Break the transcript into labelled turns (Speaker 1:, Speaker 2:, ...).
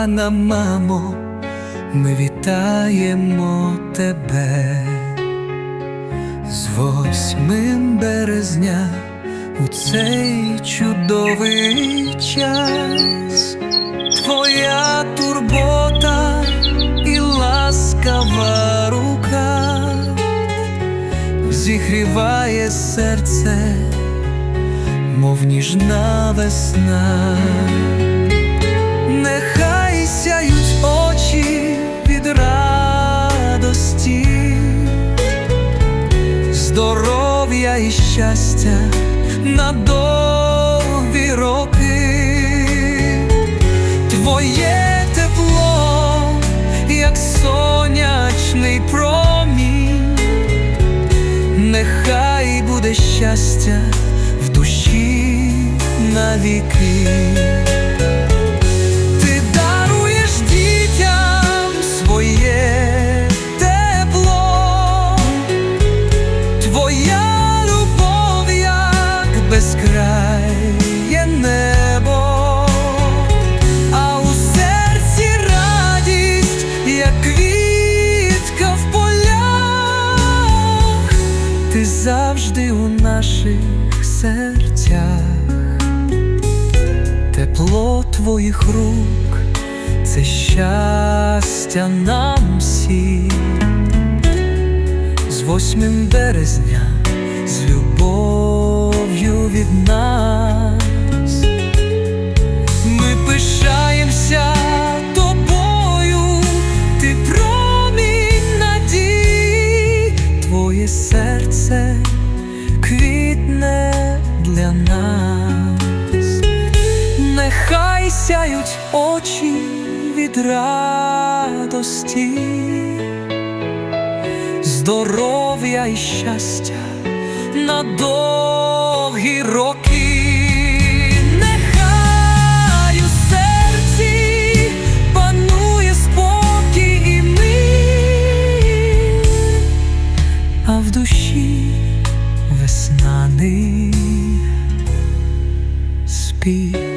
Speaker 1: кохана мамо, ми вітаємо тебе з восьмим березня у цей чудовий час. Твоя турбота і ласкава рука зігріває серце, мов ніжна весна. Щастя на довгі роки. Твоє тепло, як сонячний промінь, нехай буде щастя в душі навіки. Наших серцях. Тепло твоїх рук це щастя нам всім з 8 березня, з любов'ю від нас. Сяють очі від радості, здоров'я і щастя на довгі роки. Нехай серці панує спокій і мир, а в душі весняний спів.